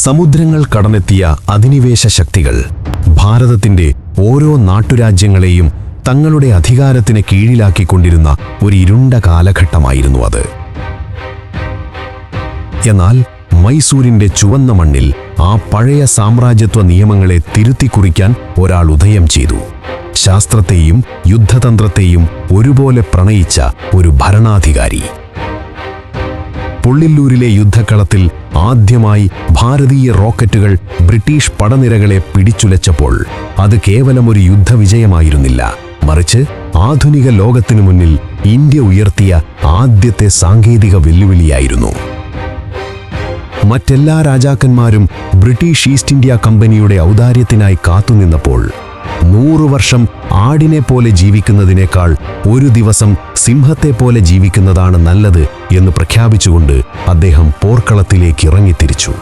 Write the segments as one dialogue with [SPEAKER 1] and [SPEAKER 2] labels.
[SPEAKER 1] സമുദ്രങ്ങൾ കടന്നെത്തിയ അധിനിവേശ ശക്തികൾ. ഭാരതത്തിന്റെ ഓരോ നാട്ടുരാജ്യങ്ങളെയും തങ്ങളുടെ അധികാരത്തിന് കീഴിലാക്കിക്കൊണ്ടിരുന്ന ഒരു ഇരുണ്ട കാലഘട്ടമായിരുന്നു അത്. എന്നാൽ മൈസൂരിന്റെ ചുവന്ന മണ്ണിൽ ആ പഴയ സാമ്രാജ്യത്വ നിയമങ്ങളെ തിരുത്തി കുറിക്കാൻ ഒരാൾ ഉദയം ചെയ്തു. ശാസ്ത്രത്തെയും യുദ്ധതന്ത്രത്തെയും ഒരുപോലെ പ്രണയിച്ച ഒരു ഭരണാധികാരി. പുള്ളില്ലൂരിലെ യുദ്ധക്കളത്തിൽ ആദ്യമായി ഭാരതീയ റോക്കറ്റുകൾ ബ്രിട്ടീഷ് പടനിരകളെ പിടിച്ചുലച്ചപ്പോൾ അത് കേവലം ഒരു യുദ്ധവിജയമായിരുന്നില്ല. മറിച്ച് ആധുനിക ലോകത്തിനു മുന്നിൽ ഇന്ത്യ ഉയർത്തിയ ആദ്യത്തെ സാങ്കേതിക വെല്ലുവിളിയായിരുന്നു. മറ്റെല്ലാ രാജാക്കന്മാരും ബ്രിട്ടീഷ് ഈസ്റ്റ് ഇന്ത്യ കമ്പനിയുടെ ഔദാര്യത്തിനായി കാത്തുനിന്നപ്പോൾ നൂറു വർഷം ആടിനെ പോലെ ജീവിക്കുന്നതിനേക്കാൾ ഒരു ദിവസം സിംഹത്തെ പോലെ ജീവിക്കുന്നതാണ് നല്ലത് എന്ന് പ്രഖ്യാപിച്ചുകൊണ്ട് അദ്ദേഹം പോർക്കളത്തിലേക്ക് ഇറങ്ങിത്തിരിച്ചു.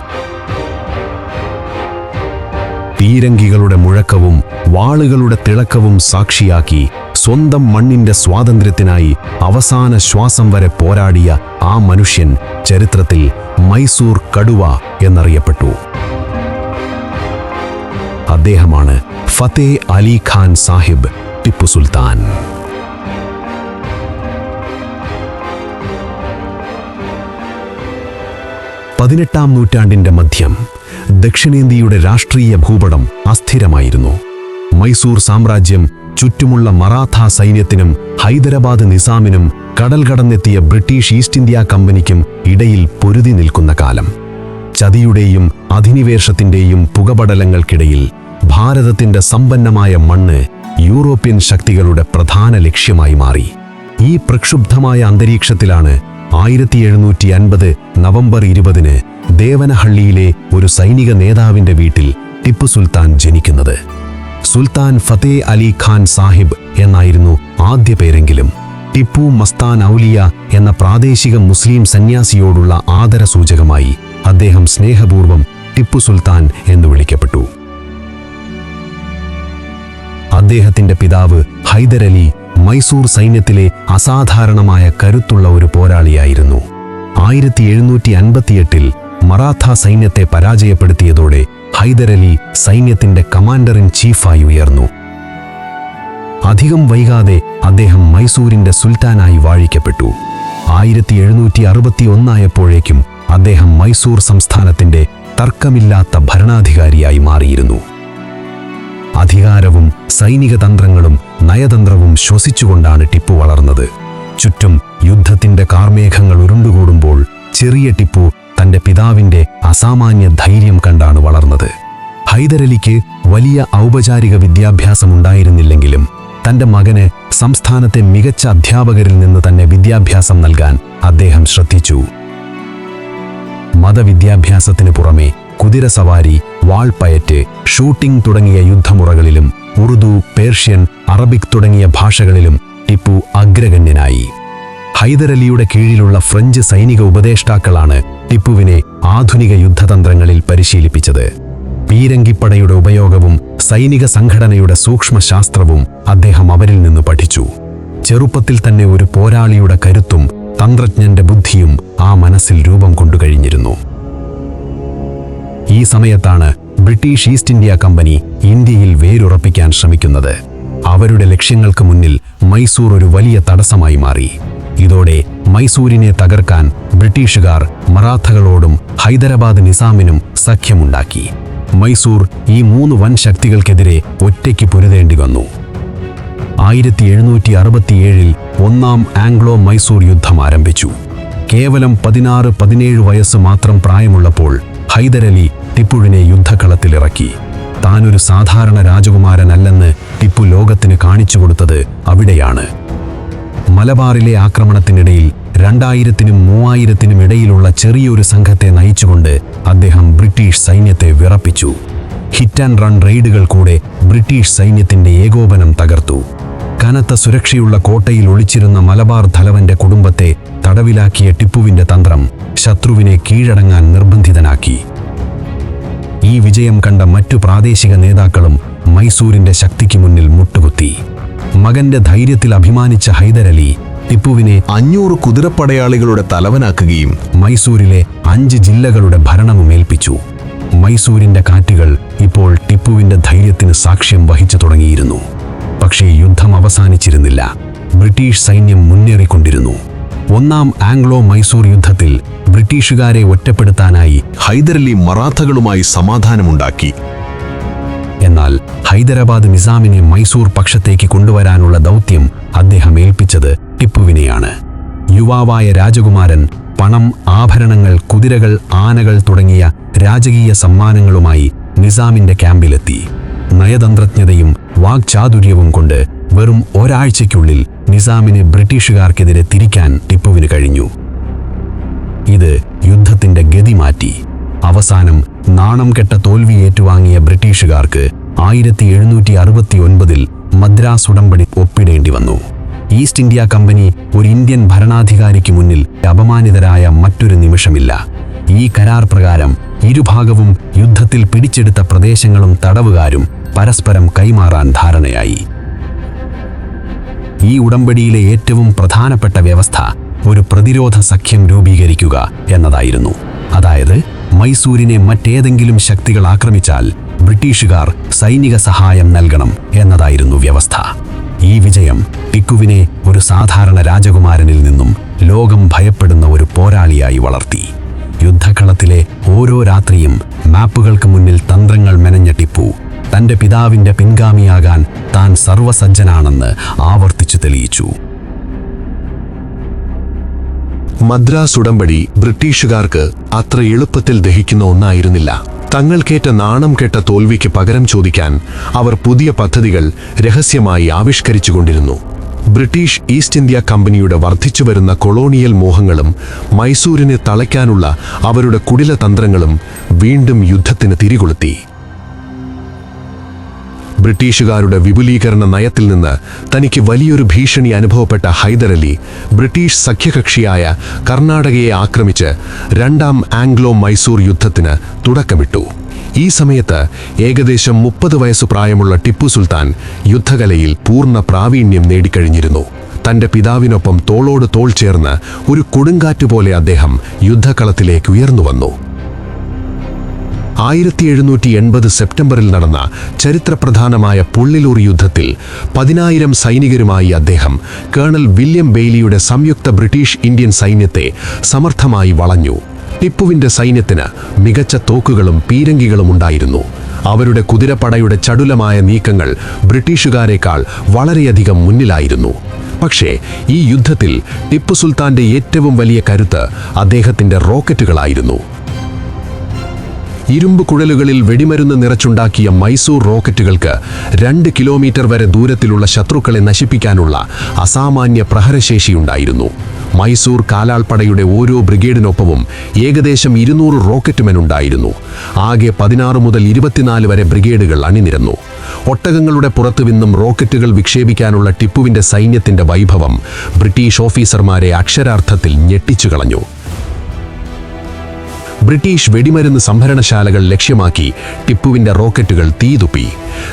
[SPEAKER 1] തീരങ്കികളുടെ മുഴക്കവും വാളുകളുടെ തിളക്കവും സാക്ഷിയാക്കി സ്വന്തം മണ്ണിന്റെ സ്വാതന്ത്ര്യത്തിനായി അവസാന ശ്വാസം വരെ പോരാടിയ ആ മനുഷ്യൻ ചരിത്രത്തിൽ മൈസൂർ കടുവ എന്നറിയപ്പെട്ടു. അദ്ദേഹമാണ് ഫത്തേ അലി ഖാൻ സാഹിബ് ടിപ്പു സുൽത്താൻ. പതിനെട്ടാം നൂറ്റാണ്ടിന്റെ മധ്യം ദക്ഷിണേന്ത്യയുടെ രാഷ്ട്രീയ ഭൂപടം അസ്ഥിരമായിരുന്നു. മൈസൂർ സാമ്രാജ്യം ചുറ്റുമുള്ള മറാത്ത സൈന്യത്തിനും ഹൈദരാബാദ് നിസാമിനും കടൽ കടന്നെത്തിയ ബ്രിട്ടീഷ് ഈസ്റ്റ് ഇന്ത്യ കമ്പനിക്കും ഇടയിൽ പൊരുതി നിൽക്കുന്ന കാലം. ചതിയുടെയും അധിനിവേശത്തിന്റെയും പുകപടലങ്ങൾക്കിടയിൽ ഭാരതത്തിന്റെ സമ്പന്നമായ മണ്ണ് യൂറോപ്യൻ ശക്തികളുടെ പ്രധാന ലക്ഷ്യമായി മാറി. ഈ പ്രക്ഷുബ്ധമായ അന്തരീക്ഷത്തിലാണ് ആയിരത്തി എഴുന്നൂറ്റി അൻപത് നവംബർ ഇരുപതിന് ദേവനഹള്ളിയിലെ ഒരു സൈനിക നേതാവിന്റെ വീട്ടിൽ ടിപ്പു സുൽത്താൻ ജനിക്കുന്നത്. സുൽത്താൻ ഫത്തേ അലി ഖാൻ സാഹിബ് എന്നായിരുന്നു ആദ്യ പേരെങ്കിലും. ടിപ്പു മസ്താൻ ഔലിയ എന്ന പ്രാദേശിക മുസ്ലിം സന്യാസിയോടുള്ള ആദര സൂചകമായി അദ്ദേഹം സ്നേഹപൂർവം ടിപ്പു സുൽത്താൻ എന്ന് വിളിക്കപ്പെട്ടു. അദ്ദേഹത്തിന്റെ പിതാവ് ഹൈദരലി മൈസൂർ സൈന്യത്തിലെ അസാധാരണമായ കരുത്തുള്ള ഒരു പോരാളിയായിരുന്നു. ആയിരത്തി എഴുന്നൂറ്റി അൻപത്തിയെട്ടിൽ മറാത്ത സൈന്യത്തെ പരാജയപ്പെടുത്തിയതോടെ ഹൈദരലി സൈന്യത്തിന്റെ കമാൻഡർ ഇൻ ചീഫായി ഉയർന്നു. അധികം വൈകാതെ അദ്ദേഹം മൈസൂരിന്റെ സുൽത്താനായി വാഴിക്കപ്പെട്ടു. ആയിരത്തി എഴുന്നൂറ്റി അറുപത്തി ഒന്നായപ്പോഴേക്കും അദ്ദേഹം മൈസൂർ സംസ്ഥാനത്തിന്റെ തർക്കമില്ലാത്ത ഭരണാധികാരിയായി മാറിയിരുന്നു. അധികാരവും സൈനിക തന്ത്രങ്ങളും നയതന്ത്രവും ശ്വസിച്ചുകൊണ്ടാണ് ടിപ്പു വളർന്നത്. ചുറ്റും യുദ്ധത്തിന്റെ കാർമേഘങ്ങൾ ഉരുണ്ടുകൂടുമ്പോൾ ചെറിയ ടിപ്പു തന്റെ പിതാവിന്റെ അസാമാന്യ ധൈര്യം കണ്ടാണ് വളർന്നത്. ഹൈദരലിക്ക് വലിയ ഔപചാരിക വിദ്യാഭ്യാസമുണ്ടായിരുന്നില്ലെങ്കിലും തന്റെ മകന് സംസ്ഥാനത്തെ മികച്ച അധ്യാപകരിൽ നിന്ന് തന്നെ വിദ്യാഭ്യാസം നൽകാൻ അദ്ദേഹം ശ്രദ്ധിച്ചു. മതവിദ്യാഭ്യാസത്തിനു പുറമെ കുതിരസവാരി വാൾപയറ്റ് ഷൂട്ടിംഗ് തുടങ്ങിയ യുദ്ധമുറകളിലും ഉറുദു പേർഷ്യൻ അറബിക് തുടങ്ങിയ ഭാഷകളിലും ടിപ്പു അഗ്രഗണ്യനായി. ഹൈദരലിയുടെ കീഴിലുള്ള ഫ്രഞ്ച് സൈനിക ഉപദേഷ്ടാക്കളാണ് ടിപ്പുവിനെ ആധുനിക യുദ്ധതന്ത്രങ്ങളിൽ പരിശീലിപ്പിച്ചത്. പീരങ്കിപ്പടയുടെ ഉപയോഗവും സൈനിക സംഘടനയുടെ സൂക്ഷ്മശാസ്ത്രവും അദ്ദേഹം അവരിൽ നിന്ന് പഠിച്ചു. ചെറുപ്പത്തിൽ തന്നെ ഒരു പോരാളിയുടെ കരുത്തും തന്ത്രജ്ഞന്റെ ബുദ്ധിയും ആ മനസ്സിൽ രൂപം കൊണ്ടുകഴിഞ്ഞിരുന്നു ഈ സമയത്താണ് ബ്രിട്ടീഷ് ഈസ്റ്റ് ഇന്ത്യ കമ്പനി ഇന്ത്യയിൽ വേരുറപ്പിക്കാൻ ശ്രമിക്കുന്നത്. അവരുടെ ലക്ഷ്യങ്ങൾക്ക് മുന്നിൽ മൈസൂർ ഒരു വലിയ തടസ്സമായി മാറി. ഇതോടെ മൈസൂരിനെ തകർക്കാൻ ബ്രിട്ടീഷുകാർ മറാത്തകളോടും ഹൈദരാബാദ് നിസാമിനും സഖ്യമുണ്ടാക്കി. മൈസൂർ ഈ മൂന്ന് വൻ ശക്തികൾക്കെതിരെ ഒറ്റയ്ക്ക് പൊരുതേണ്ടി വന്നു. ആയിരത്തി എഴുന്നൂറ്റി അറുപത്തിയേഴിൽ ഒന്നാം ആംഗ്ലോ മൈസൂർ യുദ്ധം ആരംഭിച്ചു. കേവലം പതിനാറ് പതിനേഴ് വയസ്സ് മാത്രം പ്രായമുള്ളപ്പോൾ ഹൈദരലി ടിപ്പുവിനെ യുദ്ധക്കളത്തിലിറക്കി. താനൊരു സാധാരണ രാജകുമാരനല്ലെന്ന് ടിപ്പു ലോകത്തിന് കാണിച്ചു കൊടുത്തത് അവിടെയാണ്. മലബാറിലെ ആക്രമണത്തിനിടയിൽ രണ്ടായിരത്തിനും മൂവായിരത്തിനും ഇടയിലുള്ള ചെറിയൊരു സംഘത്തെ നയിച്ചുകൊണ്ട് അദ്ദേഹം ബ്രിട്ടീഷ് സൈന്യത്തെ വിറപ്പിച്ചു. ഹിറ്റ് ആൻഡ് റൺ റെയ്ഡുകൾ കൂടെ ബ്രിട്ടീഷ് സൈന്യത്തിന്റെ ഏകോപനം തകർത്തു. കനത്ത സുരക്ഷയുള്ള കോട്ടയിൽ ഒളിച്ചിരുന്ന മലബാർ ധലവന്റെ കുടുംബത്തെ തടവിലാക്കിയ ടിപ്പുവിന്റെ തന്ത്രം ശത്രുവിനെ കീഴടങ്ങാൻ നിർബന്ധിതനാക്കി. ഈ വിജയം കണ്ട മറ്റു പ്രാദേശിക നേതാക്കളും മൈസൂരിന്റെ ശക്തിക്ക് മുന്നിൽ മുട്ടുകുത്തി. മകന്റെ ധൈര്യത്തിൽ അഭിമാനിച്ച ഹൈദരലി ടിപ്പുവിനെ
[SPEAKER 2] അഞ്ഞൂറ് കുതിരപ്പടയാളികളുടെ തലവനാക്കുകയും
[SPEAKER 1] മൈസൂരിലെ അഞ്ച് ജില്ലകളുടെ ഭരണവും ഏൽപ്പിച്ചു. മൈസൂരിന്റെ കാറ്റുകൾ ഇപ്പോൾ ടിപ്പുവിന്റെ ധൈര്യത്തിന് സാക്ഷ്യം വഹിച്ചു തുടങ്ങിയിരുന്നു. പക്ഷേ യുദ്ധം അവസാനിച്ചിരുന്നില്ല. ബ്രിട്ടീഷ് സൈന്യം മുന്നേറിക്കൊണ്ടിരുന്നു. ഒന്നാം ആംഗ്ലോ മൈസൂർ യുദ്ധത്തിൽ ബ്രിട്ടീഷുകാരെ ഒറ്റപ്പെടുത്താനായി
[SPEAKER 2] ഹൈദരലി മറാത്തകളുമായി സമാധാനമുണ്ടാക്കി.
[SPEAKER 1] എന്നാൽ ഹൈദരാബാദ് നിസാമിനെ മൈസൂർ പക്ഷത്തേക്ക് കൊണ്ടുവരാനുള്ള ദൗത്യം അദ്ദേഹം ഏൽപ്പിച്ചത് ടിപ്പുവിനെയാണ് യുവാവായ രാജകുമാരൻ പണം ആഭരണങ്ങൾ കുതിരകൾ ആനകൾ തുടങ്ങിയ രാജകീയ സമ്മാനങ്ങളുമായി നിസാമിന്റെ ക്യാമ്പിലെത്തി. നയതന്ത്രജ്ഞതയും വാക്ചാതുര്യവും കൊണ്ട് വെറും ഒരാഴ്ചയ്ക്കുള്ളിൽ നിസാമിന് ബ്രിട്ടീഷുകാർക്കെതിരെ തിരിക്കാൻ ടിപ്പുവിന് കഴിഞ്ഞു. ഇത് യുദ്ധത്തിന്റെ ഗതി മാറ്റി. അവസാനം നാണം കെട്ട തോൽവി ഏറ്റുവാങ്ങിയ ബ്രിട്ടീഷുകാർക്ക് ആയിരത്തി എഴുന്നൂറ്റി അറുപത്തി ഒൻപതിൽ മദ്രാസ് ഉടമ്പടി ഒപ്പിടേണ്ടി വന്നു. ഈസ്റ്റ് ഇന്ത്യ കമ്പനി ഒരു ഇന്ത്യൻ ഭരണാധികാരിക്ക് മുന്നിൽ അപമാനിതരായ മറ്റൊരു നിമിഷമില്ല. ഈ കരാർ പ്രകാരം ഇരുഭാഗവും യുദ്ധത്തിൽ പിടിച്ചെടുത്ത പ്രദേശങ്ങളും തടവുകാരും പരസ്പരം കൈമാറാൻ ധാരണയായി. ഈ ഉടമ്പടിയിലെ ഏറ്റവും പ്രധാനപ്പെട്ട വ്യവസ്ഥ ഒരു പ്രതിരോധ സഖ്യം രൂപീകരിക്കുക എന്നതായിരുന്നു. അതായത് മൈസൂരിനെ മറ്റേതെങ്കിലും ശക്തികൾ ആക്രമിച്ചാൽ ബ്രിട്ടീഷുകാർ സൈനിക സഹായം നൽകണം എന്നതായിരുന്നു വ്യവസ്ഥ. ഈ വിജയം ടിക്കുവിനെ ഒരു സാധാരണ രാജകുമാരനിൽ നിന്നും ലോകം ഭയപ്പെടുന്ന ഒരു പോരാളിയായി വളർത്തി. യുദ്ധക്കളത്തിലെ ഓരോ രാത്രിയും മാപ്പുകൾക്ക് മുന്നിൽ തന്ത്രങ്ങൾ മെനഞ്ഞ ടിപ്പു തന്റെ പിതാവിന്റെ പിൻഗാമിയാകാൻ താൻ സർവസജ്ജനാണെന്ന് ആവർത്തിച്ചു തെളിയിച്ചു.
[SPEAKER 2] മദ്രാസ് ഉടമ്പടി ബ്രിട്ടീഷുകാർക്ക് അത്ര എളുപ്പത്തിൽ ദഹിക്കുന്ന ഒന്നായിരുന്നില്ല. തങ്ങൾക്കേറ്റ നാണം കെട്ട തോൽവിക്ക് പകരം ചോദിക്കാൻ അവർ പുതിയ പദ്ധതികൾ രഹസ്യമായി ആവിഷ്കരിച്ചുകൊണ്ടിരുന്നു. ബ്രിട്ടീഷ് ഈസ്റ്റ് ഇന്ത്യ കമ്പനിയുടെ വർദ്ധിച്ചുവരുന്ന കൊളോണിയൽ മോഹങ്ങളും മൈസൂരിനെ തളയ്ക്കാനുള്ള അവരുടെ കുടില തന്ത്രങ്ങളും വീണ്ടും യുദ്ധത്തിന് തിരികൊളുത്തി. ബ്രിട്ടീഷുകാരുടെ വിപുലീകരണ നയത്തിൽ നിന്ന് തനിക്ക് വലിയൊരു ഭീഷണി അനുഭവപ്പെട്ട ഹൈദരലി ബ്രിട്ടീഷ് സഖ്യകക്ഷിയായ കർണാടകയെ ആക്രമിച്ച് രണ്ടാം ആംഗ്ലോ മൈസൂർ യുദ്ധത്തിന് തുടക്കമിട്ടു. ഈ സമയത്ത് ഏകദേശം മുപ്പത് വയസ്സു പ്രായമുള്ള ടിപ്പു സുൽത്താൻ യുദ്ധകലയിൽ പൂർണ പ്രാവീണ്യം നേടിക്കഴിഞ്ഞിരുന്നു. തന്റെ പിതാവിനൊപ്പം തോളോട് തോൾ ചേർന്ന് ഒരു കൊടുങ്കാറ്റ് പോലെ അദ്ദേഹം യുദ്ധകളത്തിലേക്ക് ഉയർന്നു വന്നു. ആയിരത്തി എഴുന്നൂറ്റി എൺപത് സെപ്റ്റംബറിൽ നടന്ന ചരിത്രപ്രധാനമായ പുള്ളിലൂർ യുദ്ധത്തിൽ പതിനായിരം സൈനികരുമായി അദ്ദേഹം കേണൽ വില്യം ബെയ്ലിയുടെ സംയുക്ത ബ്രിട്ടീഷ് ഇന്ത്യൻ സൈന്യത്തെ സമർത്ഥമായി വളഞ്ഞു. ടിപ്പുവിന്റെ സൈന്യത്തിന് മികച്ച തോക്കുകളും പീരങ്കികളും ഉണ്ടായിരുന്നു. അവരുടെ കുതിരപ്പടയുടെ ചടുലമായ നീക്കങ്ങൾ ബ്രിട്ടീഷുകാരെക്കാൾ വളരെയധികം മുന്നിലായിരുന്നു. പക്ഷേ ഈ യുദ്ധത്തിൽ ടിപ്പു സുൽത്താന്റെ ഏറ്റവും വലിയ കരുത്ത് അദ്ദേഹത്തിന്റെ റോക്കറ്റുകളായിരുന്നു. ഇരുമ്പ് കുഴലുകളിൽ വെടിമരുന്ന് നിറച്ചുണ്ടാക്കിയ മൈസൂർ റോക്കറ്റുകൾക്ക് രണ്ട് കിലോമീറ്റർ വരെ ദൂരത്തിലുള്ള ശത്രുക്കളെ നശിപ്പിക്കാനുള്ള അസാമാന്യ പ്രഹരശേഷിയുണ്ടായിരുന്നു. മൈസൂർ കാലാൾപ്പടയുടെ ഓരോ ബ്രിഗേഡിനൊപ്പവും ഏകദേശം ഇരുന്നൂറ് റോക്കറ്റ്മെൻ ഉണ്ടായിരുന്നു ആകെ പതിനാറ് മുതൽ ഇരുപത്തിനാല് വരെ ബ്രിഗേഡുകൾ അണിനിരന്നു. ഒട്ടകങ്ങളുടെ പുറത്തു നിന്നും റോക്കറ്റുകൾ വിക്ഷേപിക്കാനുള്ള ടിപ്പുവിന്റെ സൈന്യത്തിന്റെ വൈഭവം ബ്രിട്ടീഷ് ഓഫീസർമാരെ അക്ഷരാർത്ഥത്തിൽ ഞെട്ടിച്ചു കളഞ്ഞു ബ്രിട്ടീഷ് വെടിമരുന്ന് സംഭരണശാലകൾ ലക്ഷ്യമാക്കി ടിപ്പുവിന്റെ റോക്കറ്റുകൾ തീതുപ്പി.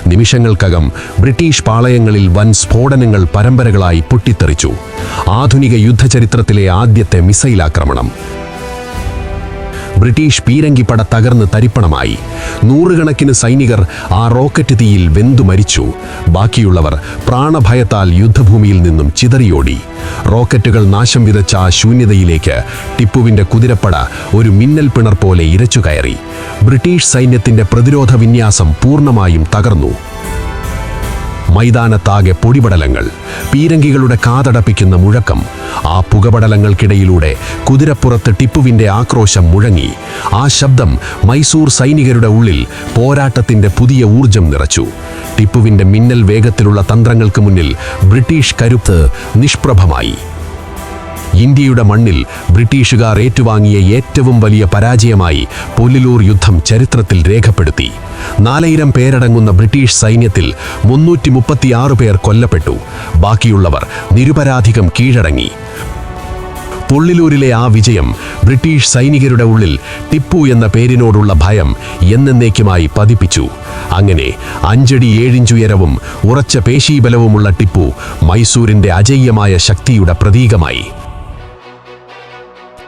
[SPEAKER 2] നിമിഷങ്ങൾക്കകം ബ്രിട്ടീഷ് പാളയങ്ങളിൽ വൻ സ്ഫോടനങ്ങൾ പരമ്പരകളായി പൊട്ടിത്തെറിച്ചു. ആധുനിക യുദ്ധചരിത്രത്തിലെ ആദ്യത്തെ മിസൈൽ ആക്രമണം ബ്രിട്ടീഷ് പീരങ്കിപ്പട തകർന്ന് തരിപ്പണമായി. നൂറുകണക്കിന് സൈനികർ ആ റോക്കറ്റ് തീയിൽ വെന്തു മരിച്ചു. ബാക്കിയുള്ളവർ പ്രാണഭയത്താൽ യുദ്ധഭൂമിയിൽ നിന്നും ചിതറിയോടി. റോക്കറ്റുകൾ നാശം വിതച്ച ആ ശൂന്യതയിലേക്ക് ടിപ്പുവിന്റെ കുതിരപ്പട ഒരു മിന്നൽ പിണർ പോലെ ഇരച്ചു കയറി. ബ്രിട്ടീഷ് സൈന്യത്തിന്റെ പ്രതിരോധ വിന്യാസം പൂർണമായും തകർന്നു. മൈതാനത്താകെ പൊടിപടലങ്ങൾ. പീരങ്കികളുടെ കാതടപ്പിക്കുന്ന മുഴക്കം. ആ പുകപടലങ്ങൾക്കിടയിലൂടെ കുതിരപ്പുറത്ത് ടിപ്പുവിന്റെ ആക്രോശം മുഴങ്ങി. ആ ശബ്ദം മൈസൂർ സൈനികരുടെ ഉള്ളിൽ പോരാട്ടത്തിന്റെ പുതിയ ഊർജം നിറച്ചു. ടിപ്പുവിന്റെ മിന്നൽ വേഗത്തിലുള്ള തന്ത്രങ്ങൾക്ക് മുന്നിൽ ബ്രിട്ടീഷ് കരുത്ത് നിഷ്പ്രഭമായി. ഇന്ത്യയുടെ മണ്ണിൽ ബ്രിട്ടീഷുകാർ ഏറ്റുവാങ്ങിയ ഏറ്റവും വലിയ പരാജയമായി പുല്ലൂർ യുദ്ധം ചരിത്രത്തിൽ രേഖപ്പെടുത്തി. നാലായിരം പേരടങ്ങുന്ന ബ്രിട്ടീഷ് സൈന്യത്തിൽ മുന്നൂറ്റി മുപ്പത്തിയാറ് പേർ കൊല്ലപ്പെട്ടു. ബാക്കിയുള്ളവർ നിരുപരാധികം കീഴടങ്ങി. പുള്ളിലൂരിലെ ആ വിജയം ബ്രിട്ടീഷ് സൈനികരുടെ ഉള്ളിൽ ടിപ്പു എന്ന പേരിനോടുള്ള ഭയം എന്നേക്കുമായി പതിപ്പിച്ചു. അങ്ങനെ അഞ്ചടി ഏഴിഞ്ചുയരവും ഉറച്ച പേശീബലവുമുള്ള ടിപ്പു മൈസൂരിന്റെ അജയ്യമായ ശക്തിയുടെ പ്രതീകമായി.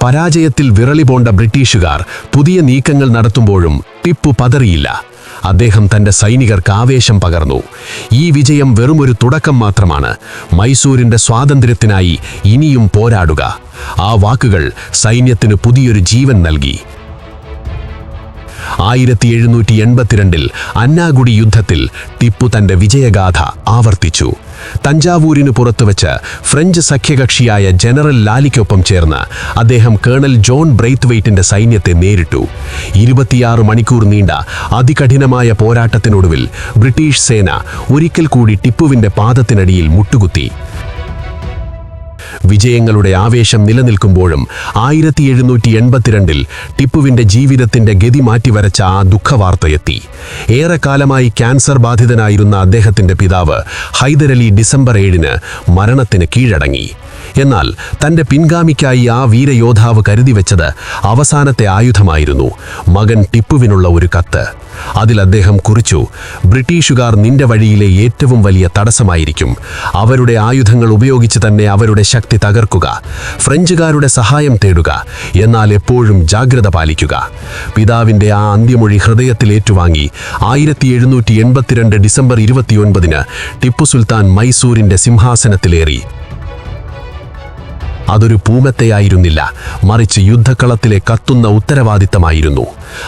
[SPEAKER 2] പരാജയത്തിൽ വിറളി പോണ്ട ബ്രിട്ടീഷുകാർ പുതിയ നീക്കങ്ങൾ നടത്തുമ്പോഴും ടിപ്പു പതറിയില്ല. അദ്ദേഹം തന്റെ സൈനികർക്ക് ആവേശം പകർന്നു. ഈ വിജയം വെറുമൊരു തുടക്കം മാത്രമാണ്. മൈസൂരിന്റെ സ്വാതന്ത്ര്യത്തിനായി ഇനിയും പോരാടുക. ആ വാക്കുകൾ സൈന്യത്തിന് പുതിയൊരു ജീവൻ നൽകി. ആയിരത്തി എഴുന്നൂറ്റി എൺപത്തിരണ്ടിൽ അന്നാഗുടി യുദ്ധത്തിൽ ടിപ്പു തന്റെ വിജയഗാഥ ആവർത്തിച്ചു. തഞ്ചാവൂരിനു പുറത്തുവച്ച് ഫ്രഞ്ച് സഖ്യകക്ഷിയായ ജനറൽ ലാലിക്കൊപ്പം ചേർന്ന് അദ്ദേഹം കേണൽ ജോൺ ബ്രെയ്ത്ത്വെയ്റ്റിന്റെ സൈന്യത്തെ നേരിട്ടു. ഇരുപത്തിയാറ് മണിക്കൂർ നീണ്ട അതികഠിനമായ പോരാട്ടത്തിനൊടുവിൽ ബ്രിട്ടീഷ് സേന ഒരിക്കൽ കൂടി ടിപ്പുവിന്റെ പാദത്തിനടിയിൽ മുട്ടുകുത്തി. വിജയങ്ങളുടെ ആവേശം നിലനിൽക്കുമ്പോഴും ആയിരത്തി എഴുന്നൂറ്റി എൺപത്തിരണ്ടിൽ ടിപ്പുവിന്റെ ജീവിതത്തിന്റെ ഗതി മാറ്റിവരച്ച ആ ദുഃഖവാർത്തയെത്തി. ഏറെക്കാലമായി ക്യാൻസർ ബാധിതനായിരുന്ന അദ്ദേഹത്തിന്റെ പിതാവ് ഹൈദരലി ഡിസംബർ ഏഴിന് മരണത്തിന് കീഴടങ്ങി. എന്നാൽ തന്റെ പിൻഗാമിക്കായി ആ വീരയോദ്ധാവ് കരുതി വെച്ചത് അവസാനത്തെ ആയുധമായിരുന്നു മകൻ ടിപ്പുവിനുള്ള ഒരു കത്ത്. അതിൽ അദ്ദേഹം കുറിച്ചു ബ്രിട്ടീഷുകാർ നിന്റെ വഴിയിലെ ഏറ്റവും വലിയ തടസ്സമായിരിക്കും. അവരുടെ ആയുധങ്ങൾ ഉപയോഗിച്ച് തന്നെ അവരുടെ ശക്തി തകർക്കുക. ഫ്രഞ്ചുകാരുടെ സഹായം തേടുക. എന്നാൽ എപ്പോഴും ജാഗ്രത പാലിക്കുക. പിതാവിന്റെ ആ അന്ത്യമൊഴി ഹൃദയത്തിൽ ഏറ്റുവാങ്ങി. ആയിരത്തി എഴുന്നൂറ്റി എൺപത്തിരണ്ട് ഡിസംബർ ഇരുപത്തിയൊൻപതിന് ടിപ്പു സുൽത്താൻ മൈസൂരിന്റെ സിംഹാസനത്തിലേറി. അതൊരു പൂമത്തെയായിരുന്നില്ല. മറിച്ച് യുദ്ധക്കളത്തിലെ കത്തുന്ന ഉത്തരവാദിത്തമായിരുന്നു.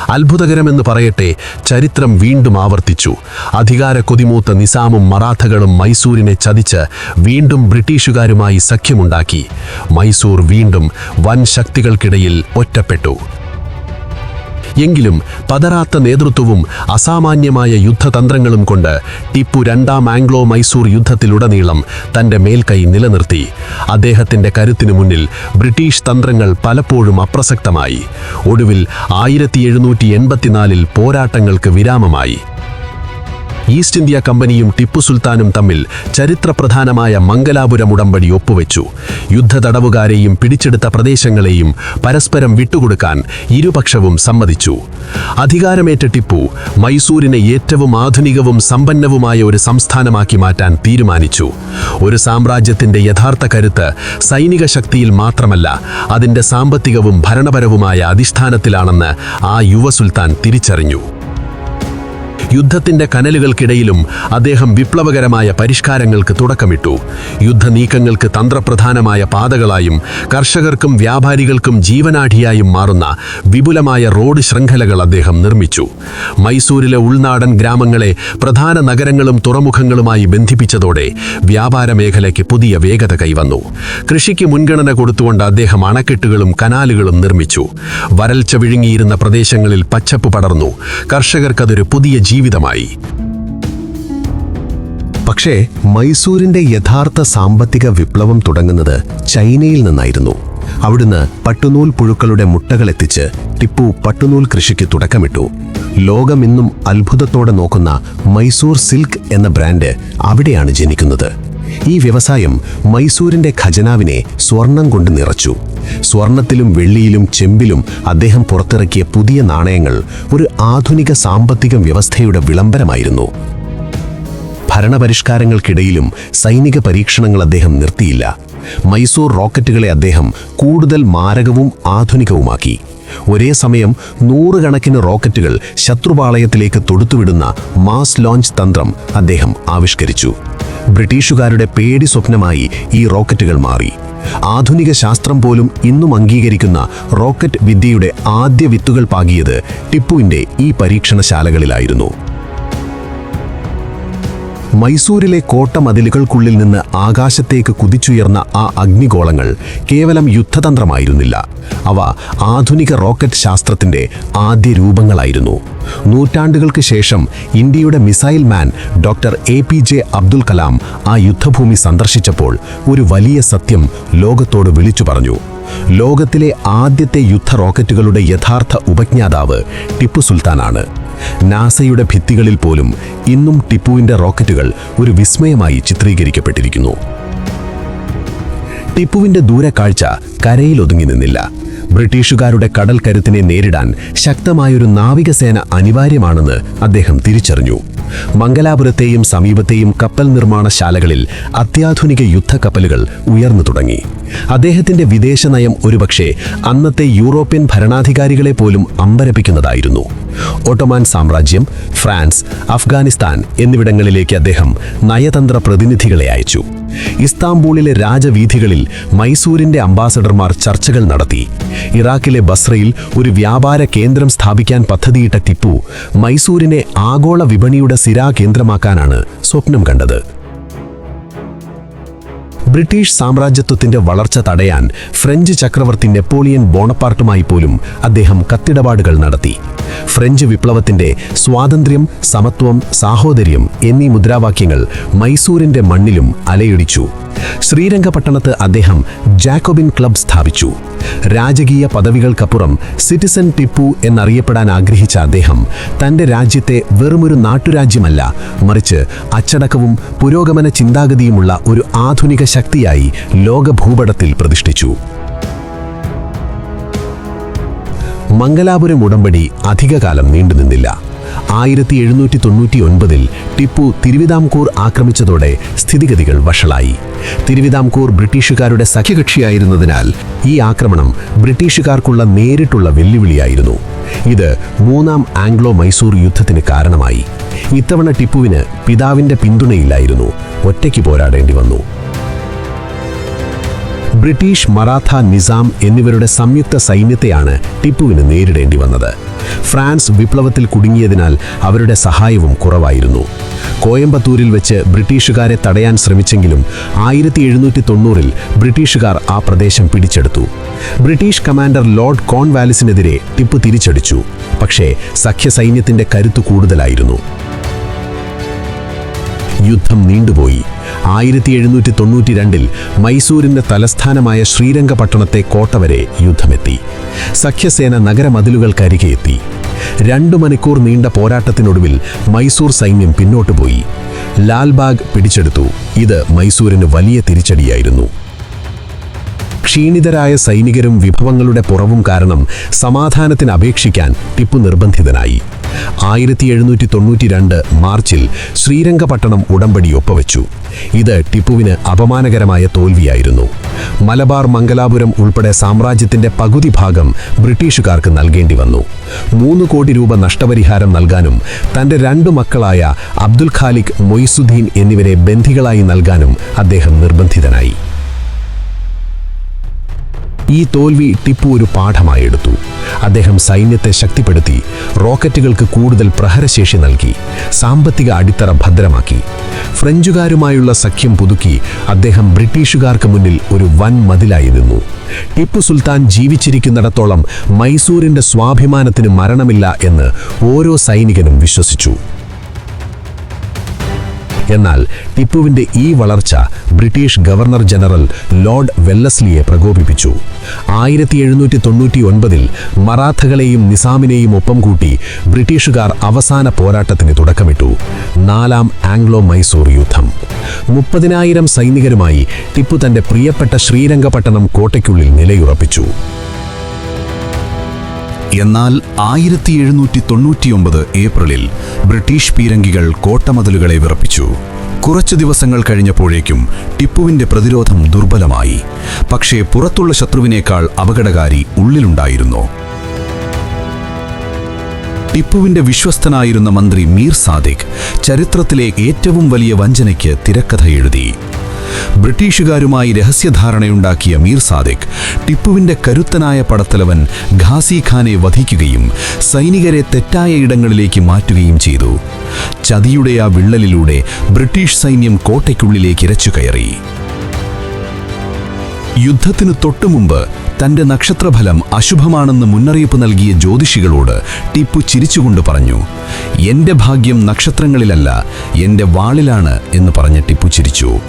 [SPEAKER 2] അത്ഭുതകരമെന്ന് പറയട്ടെ ചരിത്രം വീണ്ടും ആവർത്തിച്ചു. അധികാര കൊതിമൂത്ത നിസാമും മറാഠകളും മൈസൂരിനെ ചതിച്ച് വീണ്ടും ബ്രിട്ടീഷുകാരുമായി സഖ്യമുണ്ടാക്കി. മൈസൂർ വീണ്ടും വൻ ശക്തികൾക്കിടയിൽ ഒറ്റപ്പെട്ടു. എങ്കിലും പതരാത്ത നേതൃത്വവും അസാമാന്യമായ യുദ്ധതന്ത്രങ്ങളും കൊണ്ട് ടിപ്പു രണ്ടാം ആംഗ്ലോ മൈസൂർ യുദ്ധത്തിലുടനീളം തന്റെ മേൽക്കൈ നിലനിർത്തി. അദ്ദേഹത്തിന്റെ കരുത്തിനു മുന്നിൽ ബ്രിട്ടീഷ് തന്ത്രങ്ങൾ പലപ്പോഴും അപ്രസക്തമായി. ഒടുവിൽ ആയിരത്തി എഴുന്നൂറ്റി എൺപത്തിനാലിൽ പോരാട്ടങ്ങൾക്ക് വിരാമമായി. ഈസ്റ്റ് ഇന്ത്യ കമ്പനിയും ടിപ്പു സുൽത്താനും തമ്മിൽ ചരിത്രപ്രധാനമായ മംഗലാപുരം ഉടമ്പടി ഒപ്പുവെച്ചു. യുദ്ധ തടവുകാരെയും പിടിച്ചെടുത്ത പ്രദേശങ്ങളെയും പരസ്പരം വിട്ടുകൊടുക്കാൻ ഇരുപക്ഷവും സമ്മതിച്ചു. അധികാരമേറ്റ ടിപ്പു മൈസൂരിനെ ഏറ്റവും ആധുനികവും സമ്പന്നവുമായ ഒരു സംസ്ഥാനമാക്കി മാറ്റാൻ തീരുമാനിച്ചു. ഒരു സാമ്രാജ്യത്തിന്റെ യഥാർത്ഥ കരുത്ത് സൈനിക ശക്തിയിൽ മാത്രമല്ല അതിന്റെ സാമ്പത്തികവും ഭരണപരവുമായ അധിഷ്ഠാനത്തിലാണെന്ന് ആ യുവസുൽത്താൻ തിരിച്ചറിഞ്ഞു. യുദ്ധത്തിന്റെ കനലുകൾക്കിടയിലും അദ്ദേഹം വിപ്ലവകരമായ പരിഷ്കാരങ്ങൾക്ക് തുടക്കമിട്ടു. യുദ്ധനീക്കങ്ങൾക്ക് തന്ത്രപ്രധാനമായ പാതകളായും കർഷകർക്കും വ്യാപാരികൾക്കും ജീവനാഠിയായും മാറുന്ന വിപുലമായ റോഡ് ശൃംഖലകൾ അദ്ദേഹം നിർമ്മിച്ചു. മൈസൂരിലെ ഉൾനാടൻ ഗ്രാമങ്ങളെ പ്രധാന നഗരങ്ങളും തുറമുഖങ്ങളുമായി ബന്ധിപ്പിച്ചതോടെ വ്യാപാര മേഖലയ്ക്ക് പുതിയ വേഗത കൈവന്നു. കൃഷിക്ക് മുൻഗണന കൊടുത്തുകൊണ്ട് അദ്ദേഹം അണക്കെട്ടുകളും കനാലുകളും നിർമ്മിച്ചു. വരൾച്ച വിഴുങ്ങിയിരുന്ന പ്രദേശങ്ങളിൽ പച്ചപ്പ് പടർന്നു. കർഷകർക്കതൊരു പുതിയ ജീവിതമായി.
[SPEAKER 3] പക്ഷേ മൈസൂരിന്റെ യഥാർത്ഥ സാമ്പത്തിക വിപ്ലവം തുടങ്ങുന്നത് ചൈനയിൽ നിന്നായിരുന്നു. അവിടുന്ന് പട്ടുനൂൽ പുഴുക്കളുടെ മുട്ടകളെത്തിച്ച് ടിപ്പു പട്ടുനൂൽ കൃഷിക്ക് തുടക്കമിട്ടു. ലോകമിന്നും അത്ഭുതത്തോടെ നോക്കുന്ന മൈസൂർ സിൽക്ക് എന്ന ബ്രാൻഡ് അവിടെയാണ് ജനിക്കുന്നത്. ഈ വ്യവസായം മൈസൂരിന്റെ ഖജനാവിനെ സ്വർണം കൊണ്ട് നിറച്ചു. സ്വർണത്തിലും വെള്ളിയിലും ചെമ്പിലും അദ്ദേഹം പുറത്തിറക്കിയ പുതിയ നാണയങ്ങൾ ഒരു ആധുനിക സാമ്പത്തിക വ്യവസ്ഥയുടെ വിളംബരമായിരുന്നു. ഭരണപരിഷ്കാരങ്ങൾക്കിടയിലും സൈനിക പരീക്ഷണങ്ങൾ അദ്ദേഹം നിർത്തിയില്ല. മൈസൂർ റോക്കറ്റുകളെ അദ്ദേഹം കൂടുതൽ മാരകവും ആധുനികവുമാക്കി. ഒരേ സമയം നൂറുകണക്കിന് റോക്കറ്റുകൾ ശത്രുപാളയത്തിലേക്ക് തൊടുത്തുവിടുന്ന മാസ് ലോഞ്ച് തന്ത്രം അദ്ദേഹം ആവിഷ്കരിച്ചു. ബ്രിട്ടീഷുകാരുടെ പേടി സ്വപ്നമായി ഈ റോക്കറ്റുകൾ മാറി. ആധുനിക ശാസ്ത്രം പോലും ഇന്നും അംഗീകരിക്കുന്ന റോക്കറ്റ് വിദ്യയുടെ ആദ്യ വിത്തുകൾ പാകിയത് ടിപ്പുവിന്റെ ഈ പരീക്ഷണശാലകളിലായിരുന്നു. മൈസൂരിലെ കോട്ടമതിലുകൾക്കുള്ളിൽ നിന്ന് ആകാശത്തേക്ക് കുതിച്ചുയർന്ന ആ അഗ്നിഗോളങ്ങൾ കേവലം യുദ്ധതന്ത്രമായിരുന്നില്ല. അവ ആധുനിക റോക്കറ്റ് ശാസ്ത്രത്തിന്റെ ആദ്യ രൂപങ്ങളായിരുന്നു. നൂറ്റാണ്ടുകൾക്ക് ശേഷം ഇന്ത്യയുടെ missile man doctor A P J Abdul Kalam ആ യുദ്ധഭൂമി സന്ദർശിച്ചപ്പോൾ ഒരു വലിയ സത്യം ലോകത്തോട് വിളിച്ചു പറഞ്ഞു. ലോകത്തിലെ ആദ്യത്തെ യുദ്ധ റോക്കറ്റുകളുടെ യഥാർത്ഥ ഉപജ്ഞാതാവ് ടിപ്പു സുൽത്താനാണ്. നാസയുടെ ഭിത്തികളിൽ പോലും ഇന്നും ടിപ്പുവിന്റെ റോക്കറ്റുകൾ ഒരു വിസ്മയമായി ചിത്രീകരിക്കപ്പെട്ടിരിക്കുന്നു. ടിപ്പുവിന്റെ ദൂരക്കാഴ്ച കരയിൽ ഒതുങ്ങി നിന്നില്ല. ബ്രിട്ടീഷുകാരുടെ കടൽ കരുത്തിനെ നേരിടാൻ ശക്തമായൊരു നാവികസേന അനിവാര്യമാണെന്ന് അദ്ദേഹം തിരിച്ചറിഞ്ഞു. മംഗലാപുരത്തെയും സമീപത്തെയും കപ്പൽ നിർമ്മാണശാലകളിൽ അത്യാധുനിക യുദ്ധക്കപ്പലുകൾ ഉയർന്നു തുടങ്ങി. അദ്ദേഹത്തിന്റെ വിദേശ നയം ഒരുപക്ഷെ അന്നത്തെ യൂറോപ്യൻ ഭരണാധികാരികളെ പോലും അമ്പരപ്പിക്കുന്നതായിരുന്നു. ഒട്ടോമാൻ സാമ്രാജ്യം ഫ്രാൻസ് അഫ്ഗാനിസ്ഥാൻ എന്നിവിടങ്ങളിലേക്ക് അദ്ദേഹം നയതന്ത്ര പ്രതിനിധികളെ അയച്ചു. ഇസ്താംബൂളിലെ രാജവീഥികളിൽ മൈസൂരിന്റെ അംബാസഡർമാർ ചർച്ചകൾ നടത്തി. ഇറാഖിലെ ബസ്രയിൽ ഒരു വ്യാപാര കേന്ദ്രം സ്ഥാപിക്കാൻ പദ്ധതിയിട്ട ടിപ്പു മൈസൂരിനെ ആഗോള വിപണിയുടെ സിരാ കേന്ദ്രമാക്കാനാണ് സ്വപ്നം കണ്ടത്. ബ്രിട്ടീഷ് സാമ്രാജ്യത്വത്തിന്റെ വളർച്ച തടയാൻ ഫ്രഞ്ച് ചക്രവർത്തി നെപ്പോളിയൻ ബോണപ്പാർട്ടുമായി പോലും അദ്ദേഹം കത്തിടപാടുകൾ നടത്തി. ഫ്രഞ്ച് വിപ്ലവത്തിന്റെ സ്വാതന്ത്ര്യം സമത്വം സാഹോദര്യം എന്നീ മുദ്രാവാക്യങ്ങൾ മൈസൂരിന്റെ മണ്ണിലും അലയൊടിച്ചു. ശ്രീരംഗപട്ടണത്ത് അദ്ദേഹം ജാക്കോബിൻ ക്ലബ് സ്ഥാപിച്ചു. രാജകീയ പദവികൾക്കപ്പുറം സിറ്റിസൺ ടിപ്പു എന്നറിയപ്പെടാൻ ആഗ്രഹിച്ച അദ്ദേഹം തന്റെ രാജ്യത്തെ വെറുമൊരു നാട്ടുരാജ്യമല്ല മറിച്ച് അച്ചടക്കവും പുരോഗമന ചിന്താഗതിയുമുള്ള ഒരു ആധുനിക ശക്തിയായി ലോകഭൂപടത്തിൽ പ്രതിഷ്ഠിച്ചു. മംഗലാപുരം ഉടമ്പടി അധികകാലം നീണ്ടുനിന്നില്ല ആയിരത്തി എഴുന്നൂറ്റി തൊണ്ണൂറ്റി ഒൻപതിൽ ടിപ്പു തിരുവിതാംകൂർ ആക്രമിച്ചതോടെ സ്ഥിതിഗതികൾ വഷളായി. തിരുവിതാംകൂർ ബ്രിട്ടീഷുകാരുടെ സഖ്യകക്ഷിയായിരുന്നതിനാൽ ഈ ആക്രമണം ബ്രിട്ടീഷുകാർക്കുള്ള നേരിട്ടുള്ള വെല്ലുവിളിയായിരുന്നു. ഇത് മൂന്നാം ആംഗ്ലോ മൈസൂർ യുദ്ധത്തിന് കാരണമായി. ഇത്തവണ ടിപ്പുവിന് പിതാവിന്റെ പിന്തുണയില്ലായിരുന്നു. ഒറ്റയ്ക്ക് പോരാടേണ്ടി വന്നു. ബ്രിട്ടീഷ് മറാത്ത നിസാം എന്നിവരുടെ സംയുക്ത സൈന്യത്തെയാണ് ടിപ്പുവിന് നേരിടേണ്ടി വന്നത്. ഫ്രാൻസ് വിപ്ലവത്തിൽ കുടുങ്ങിയതിനാൽ അവരുടെ സഹായവും കുറവായിരുന്നു. കോയമ്പത്തൂരിൽ വെച്ച് ബ്രിട്ടീഷുകാരെ തടയാൻ ശ്രമിച്ചെങ്കിലും ആയിരത്തി എഴുന്നൂറ്റി തൊണ്ണൂറിൽ ബ്രിട്ടീഷുകാർ ആ പ്രദേശം പിടിച്ചെടുത്തു. ബ്രിട്ടീഷ് കമാൻഡർ ലോർഡ് കോൺവാലിസിനെതിരെ ടിപ്പു തിരിച്ചടിച്ചു. പക്ഷേ സഖ്യസൈന്യത്തിന്റെ കരുത്തു കൂടുതലായിരുന്നു. യുദ്ധം നീണ്ടുപോയി. ആയിരത്തി എഴുന്നൂറ്റി തൊണ്ണൂറ്റി രണ്ടിൽ മൈസൂരിന്റെ തലസ്ഥാനമായ ശ്രീരംഗപട്ടണത്തെ കോട്ട വരെ യുദ്ധമെത്തി. സഖ്യസേന നഗരമതിലുകൾക്കരികെ എത്തി രണ്ടു മണിക്കൂർ നീണ്ട പോരാട്ടത്തിനൊടുവിൽ മൈസൂർ സൈന്യം പിന്നോട്ടു പോയി. ലാൽബാഗ് പിടിച്ചെടുത്തു. ഇത് മൈസൂരിന് വലിയ തിരിച്ചടിയായിരുന്നു. ക്ഷീണിതരായ സൈനികരും വിഭവങ്ങളുടെ പുറവും കാരണം സമാധാനത്തിന് അപേക്ഷിക്കാൻ ടിപ്പു നിർബന്ധിതനായി. ആയിരത്തി എഴുന്നൂറ്റി തൊണ്ണൂറ്റി രണ്ട് മാർച്ചിൽ ശ്രീരംഗപട്ടണം ഉടമ്പടി ഒപ്പുവെച്ചു. ഇത് ടിപ്പുവിന് അപമാനകരമായ തോൽവിയായിരുന്നു. മലബാർ മംഗലാപുരം ഉൾപ്പെടെ സാമ്രാജ്യത്തിന്റെ പകുതി ഭാഗം ബ്രിട്ടീഷുകാർക്ക് നൽകേണ്ടി വന്നു. മൂന്ന് കോടി രൂപ നഷ്ടപരിഹാരം നൽകാനും തന്റെ രണ്ടു മക്കളായ അബ്ദുൽ ഖാലിഖ് മൊയ്സുദ്ദീൻ എന്നിവരെ ബന്ധികളായി നൽകാനും അദ്ദേഹം നിർബന്ധിതനായി. ഈ തോൽവി ടിപ്പു ഒരു പാഠമായി എടുത്തു. അദ്ദേഹം സൈന്യത്തെ ശക്തിപ്പെടുത്തി റോക്കറ്റുകൾക്ക് കൂടുതൽ പ്രഹരശേഷി നൽകി സാമ്പത്തിക അടിത്തറ ഭദ്രമാക്കി. ഫ്രഞ്ചുകാരുമായുള്ള സഖ്യം പുതുക്കി അദ്ദേഹം ബ്രിട്ടീഷുകാർക്ക് മുന്നിൽ ഒരു വൻ മതിലായി നിന്നു. ടിപ്പു സുൽത്താൻ ജീവിച്ചിരിക്കുന്നിടത്തോളം മൈസൂരിന്റെ സ്വാഭിമാനത്തിന് മരണമില്ല എന്ന് ഓരോ സൈനികനും വിശ്വസിച്ചു. എന്നാൽ ടിപ്പുവിന്റെ ഈ വളർച്ച ബ്രിട്ടീഷ് ഗവർണർ ജനറൽ ലോർഡ് വെല്ലസ്ലിയെ പ്രകോപിപ്പിച്ചു. ആയിരത്തി എഴുന്നൂറ്റി തൊണ്ണൂറ്റി ഒൻപതിൽ മറാത്തകളെയും നിസാമിനെയും ഒപ്പം കൂട്ടി ബ്രിട്ടീഷുകാർ അവസാന പോരാട്ടത്തിന് തുടക്കമിട്ടു. നാലാം ആംഗ്ലോ മൈസൂർ യുദ്ധം. മുപ്പതിനായിരം സൈനികരുമായി ടിപ്പു തന്റെ പ്രിയപ്പെട്ട ശ്രീരംഗപട്ടണം കോട്ടയ്ക്കുള്ളിൽ നിലയുറപ്പിച്ചു.
[SPEAKER 4] എന്നാൽ ആയിരത്തി എഴുന്നൂറ്റി തൊണ്ണൂറ്റിയൊമ്പത് ഏപ്രിലിൽ ബ്രിട്ടീഷ് പീരങ്കികൾ കോട്ടമതിലുകളെ വിറപ്പിച്ചു. കുറച്ചു ദിവസങ്ങൾ കഴിഞ്ഞപ്പോഴേക്കും ടിപ്പുവിന്റെ പ്രതിരോധം ദുർബലമായി. പക്ഷേ പുറത്തുള്ള ശത്രുവിനേക്കാൾ അപകടകാരി ഉള്ളിലുണ്ടായിരുന്നു. ടിപ്പുവിന്റെ വിശ്വസ്തനായിരുന്ന മന്ത്രി മീർ സാദിഖ് ചരിത്രത്തിലെ ഏറ്റവും വലിയ വഞ്ചനയ്ക്ക് തിരക്കഥ എഴുതി ബ്രിട്ടീഷുകാരുമായി രഹസ്യധാരണയുണ്ടാക്കിയ മീർ സാദിഖ് ടിപ്പുവിന്റെ കരുത്തനായ പടത്തലവൻ ഖാസി ഖാനെ വധിക്കുകയും സൈനികരെ തെറ്റായ ഇടങ്ങളിലേക്ക് മാറ്റുകയും ചെയ്തു. ചതിയുടെ ആ വിള്ളലിലൂടെ ബ്രിട്ടീഷ് സൈന്യം കോട്ടയ്ക്കുള്ളിലേക്ക് ഇരച്ചു കയറി യുദ്ധത്തിനു തൊട്ടുമുമ്പ് തന്റെ നക്ഷത്രഫലം അശുഭമാണെന്ന് മുന്നറിയിപ്പ് നൽകിയ ജ്യോതിഷികളോട് ടിപ്പു ചിരിച്ചുകൊണ്ട് പറഞ്ഞു എന്റെ ഭാഗ്യം നക്ഷത്രങ്ങളിലല്ല എന്റെ വാളിലാണ് എന്ന് പറഞ്ഞ ടിപ്പു ചിരിച്ചു.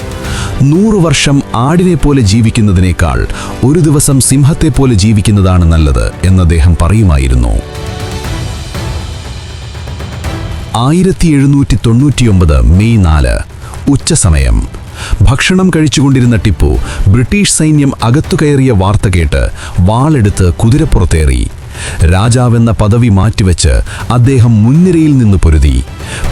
[SPEAKER 4] നൂറു വർഷം ആടിനെ പോലെ ജീവിക്കുന്നതിനേക്കാൾ ഒരു ദിവസം സിംഹത്തെ പോലെ ജീവിക്കുന്നതാണ് നല്ലത് എന്ന് അദ്ദേഹം പറയുമായിരുന്നു. ആയിരത്തി എഴുന്നൂറ്റി തൊണ്ണൂറ്റിയൊമ്പത് മെയ് നാല് ഉച്ചസമയം. ഭക്ഷണം കഴിച്ചുകൊണ്ടിരുന്ന ടിപ്പു ബ്രിട്ടീഷ് സൈന്യം അകത്തു കയറിയ വാർത്ത കേട്ട് വാളെടുത്ത് കുതിരപ്പുറത്തേറി. രാജാവെന്ന പദവി മാറ്റിവെച്ച് അദ്ദേഹം മുൻനിരയിൽ നിന്ന് പൊരുതി.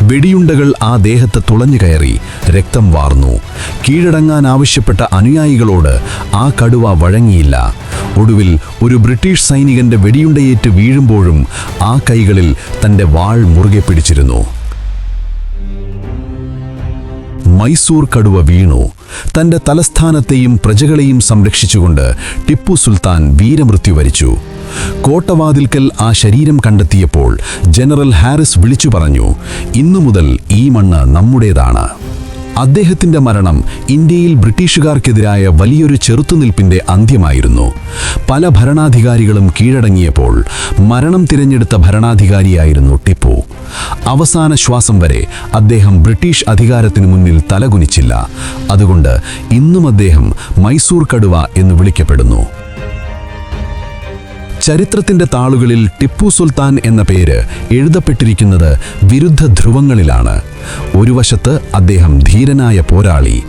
[SPEAKER 4] വെടിയുണ്ടകൾ ആ ദേഹത്ത് തുളഞ്ഞു കയറി രക്തം വാർന്നു. കീഴടങ്ങാൻ ആവശ്യപ്പെട്ട അനുയായികളോട് ആ കടുവ വഴങ്ങിയില്ല. ഒടുവിൽ ഒരു ബ്രിട്ടീഷ് സൈനികന്റെ വെടിയുണ്ടയേറ്റ് വീഴുമ്പോഴും ആ കൈകളിൽ തന്റെ വാൾ മുറുകെ പിടിച്ചിരുന്നു. മൈസൂർ കടുവ വീണു. തന്റെ തലസ്ഥാനത്തെയും പ്രജകളെയും സംരക്ഷിച്ചുകൊണ്ട് ടിപ്പു സുൽത്താൻ വീരമൃത്യു വരിച്ചു. കോട്ടവാതിൽക്കൽ ആ ശരീരം കണ്ടെത്തിയപ്പോൾ ജനറൽ ഹാരിസ് വിളിച്ചു പറഞ്ഞു ഇന്നു മുതൽ ഈ മണ്ണ് നമ്മുടേതാണ്. അദ്ദേഹത്തിന്റെ മരണം ഇന്ത്യയിൽ ബ്രിട്ടീഷുകാർക്കെതിരായ വലിയൊരു ചെറുത്തുനിൽപ്പിന്റെ അന്ത്യമായിരുന്നു. പല ഭരണാധികാരികളും കീഴടങ്ങിയപ്പോൾ മരണം തിരഞ്ഞെടുത്ത ഭരണാധികാരിയായിരുന്നു ടിപ്പു. അവസാന ശ്വാസം വരെ അദ്ദേഹം ബ്രിട്ടീഷ് അധികാരത്തിന് മുന്നിൽ തലകുനിച്ചില്ല. അതുകൊണ്ട് ഇന്നും അദ്ദേഹം മൈസൂർ കടുവ എന്ന് വിളിക്കപ്പെടുന്നു. ചരിത്രത്തിന്റെ താളുകളിൽ ടിപ്പു സുൽത്താൻ എന്ന പേര് എഴുതപ്പെട്ടിരിക്കുന്നത് വിരുദ്ധ ധ്രുവങ്ങളിലാണ്. ഒരു വശത്ത് അദ്ദേഹം ധീരനായ പോരാളി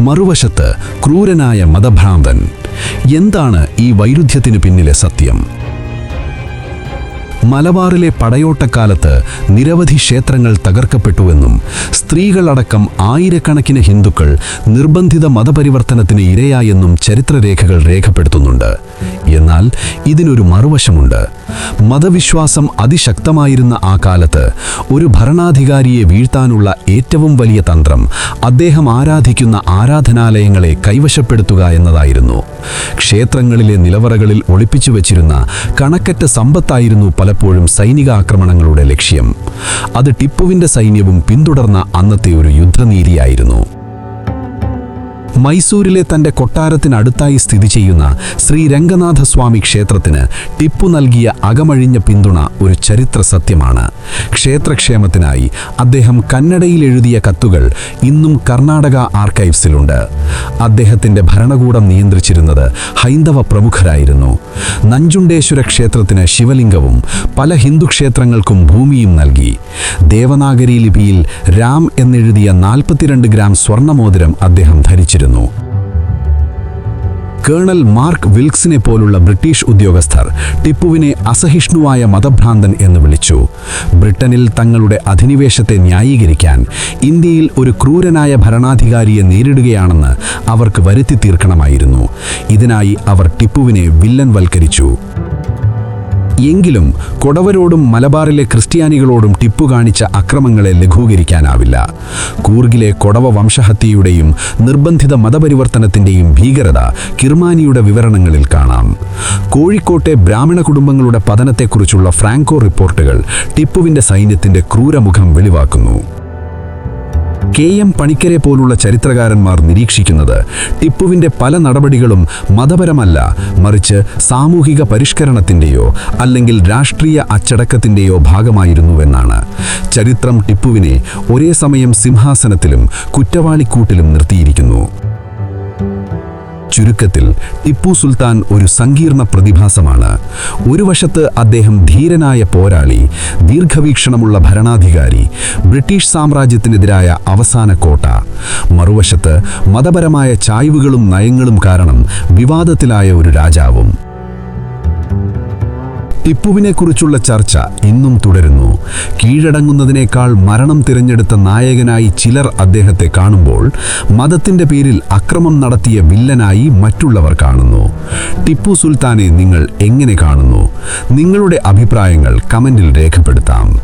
[SPEAKER 4] മറുവശത്ത് ക്രൂരനായ മതഭ്രാന്തൻ. എന്താണ് ഈ വൈരുദ്ധ്യത്തിനു പിന്നിലെ സത്യം? മലബാറിലെ പടയോട്ടക്കാലത്ത് നിരവധി ക്ഷേത്രങ്ങൾ തകർക്കപ്പെട്ടുവെന്നും സ്ത്രീകളടക്കം ആയിരക്കണക്കിന് ഹിന്ദുക്കൾ നിർബന്ധിത മതപരിവർത്തനത്തിന് ഇരയായെന്നും ചരിത്രരേഖകൾ രേഖപ്പെടുത്തുന്നുണ്ട്. എന്നാൽ ഇതിനൊരു മറുവശമുണ്ട്. മതവിശ്വാസം അതിശക്തമായിരുന്ന ആ കാലത്ത് ഒരു ഭരണാധികാരിയെ വീഴ്ത്താനുള്ള ഏറ്റവും വലിയ തന്ത്രം അദ്ദേഹം ആരാധിക്കുന്ന ആരാധനാലയങ്ങളെ കൈവശപ്പെടുത്തുക എന്നതായിരുന്നു. ക്ഷേത്രങ്ങളിലെ നിലവറകളിൽ ഒളിപ്പിച്ചു വച്ചിരുന്ന കണക്കറ്റ സമ്പത്തായിരുന്നു പലപ്പോഴും സൈനിക ആക്രമണങ്ങളുടെ ലക്ഷ്യം. അത് ടിപ്പുവിന്റെ സൈന്യവും പിന്തുടർന്ന അന്നത്തെ ഒരു യുദ്ധനീതിയായിരുന്നു. മൈസൂരിലെ തന്റെ കൊട്ടാരത്തിനടുത്തായി സ്ഥിതി ചെയ്യുന്ന ശ്രീ രംഗനാഥസ്വാമി ക്ഷേത്രത്തിന് ടിപ്പു നൽകിയ അകമഴിഞ്ഞ പിന്തുണ ഒരു ചരിത്ര സത്യമാണ്. ക്ഷേത്രക്ഷേമത്തിനായി അദ്ദേഹം കന്നഡയിൽ എഴുതിയ കത്തുകൾ ഇന്നും കർണാടക ആർക്കൈവ്സിലുണ്ട്. അദ്ദേഹത്തിന്റെ ഭരണകൂടം നിയന്ത്രിച്ചിരുന്നത് ഹൈന്ദവ പ്രമുഖരായിരുന്നു. നഞ്ചുണ്ടേശ്വര ക്ഷേത്രത്തിന് ശിവലിംഗവും പല ഹിന്ദു ക്ഷേത്രങ്ങൾക്കും ഭൂമിയും നൽകി. ദേവനാഗരി ലിപിയിൽ രാം എന്നെഴുതിയ നാൽപ്പത്തിരണ്ട് ഗ്രാം സ്വർണമോതിരം അദ്ദേഹം ധരിച്ചിരുന്നു. കേണൽ മാർക്ക് വിൽക്സിനെ പോലുള്ള ബ്രിട്ടീഷ് ഉദ്യോഗസ്ഥർ ടിപ്പുവിനെ അസഹിഷ്ണുവായ മതഭ്രാന്തൻ എന്ന് വിളിച്ചു. ബ്രിട്ടനിൽ തങ്ങളുടെ അധിനിവേശത്തെ ന്യായീകരിക്കാൻ ഇന്ത്യയിൽ ഒരു ക്രൂരനായ ഭരണാധികാരിയെ നേരിടുകയാണെന്ന് അവർക്ക് വരുത്തി തീർക്കണമായിരുന്നു. ഇതിനായി അവർ ടിപ്പുവിനെ വില്ലൻവൽക്കരിച്ചു. എങ്കിലും കൊടവരോടും മലബാറിലെ ക്രിസ്ത്യാനികളോടും ടിപ്പു കാണിച്ച അക്രമങ്ങളെ ലഘൂകരിക്കാനാവില്ല. കൂർഗിലെ കൊടവ വംശഹത്യയുടെയും നിർബന്ധിത മതപരിവർത്തനത്തിന്റെയും ഭീകരത കിർമാനിയുടെ വിവരണങ്ങളിൽ കാണാം. കോഴിക്കോട്ടെ ബ്രാഹ്മണ കുടുംബങ്ങളുടെ പതനത്തെക്കുറിച്ചുള്ള ഫ്രാങ്കോ റിപ്പോർട്ടുകൾ ടിപ്പുവിന്റെ സൈന്യത്തിന്റെ ക്രൂരമുഖം വെളിവാക്കുന്നു. കെ എം പണിക്കരെ പോലുള്ള ചരിത്രകാരന്മാർ നിരീക്ഷിക്കുന്നത് ടിപ്പുവിന്റെ പല നടപടികളും മതപരമല്ല മറിച്ച് സാമൂഹിക പരിഷ്കരണത്തിന്റെയോ അല്ലെങ്കിൽ രാഷ്ട്രീയ അച്ചടക്കത്തിന്റെയോ ഭാഗമായിരുന്നുവെന്നാണ്. ചരിത്രം ടിപ്പുവിനെ ഒരേ സമയം സിംഹാസനത്തിലും കുറ്റവാളിക്കൂട്ടിലും നിർത്തിയിരിക്കുന്നു. ചുരുക്കത്തിൽ ടിപ്പു സുൽത്താൻ ഒരു സങ്കീർണ പ്രതിഭാസമാണ്. ഒരു വശത്ത് അദ്ദേഹം ധീരനായ പോരാളി ദീർഘവീക്ഷണമുള്ള ഭരണാധികാരി ബ്രിട്ടീഷ് സാമ്രാജ്യത്തിനെതിരായ അവസാന കോട്ട. മറുവശത്ത് മതപരമായ ചായ്വുകളും നയങ്ങളും കാരണം വിവാദത്തിലായ ഒരു രാജാവും. ടിപ്പുവിനെക്കുറിച്ചുള്ള ചർച്ച ഇന്നും തുടരുന്നു. കീഴടങ്ങുന്നതിനേക്കാൾ മരണം തിരഞ്ഞെടുത്ത നായകനായി ചിലർ അദ്ദേഹത്തെ കാണുമ്പോൾ മതത്തിന്റെ പേരിൽ അക്രമം നടത്തിയ വില്ലനായി മറ്റുള്ളവർ കാണുന്നു. ടിപ്പു സുൽത്താനെ നിങ്ങൾ എങ്ങനെ കാണുന്നു? നിങ്ങളുടെ അഭിപ്രായങ്ങൾ കമന്റിൽ രേഖപ്പെടുത്താം.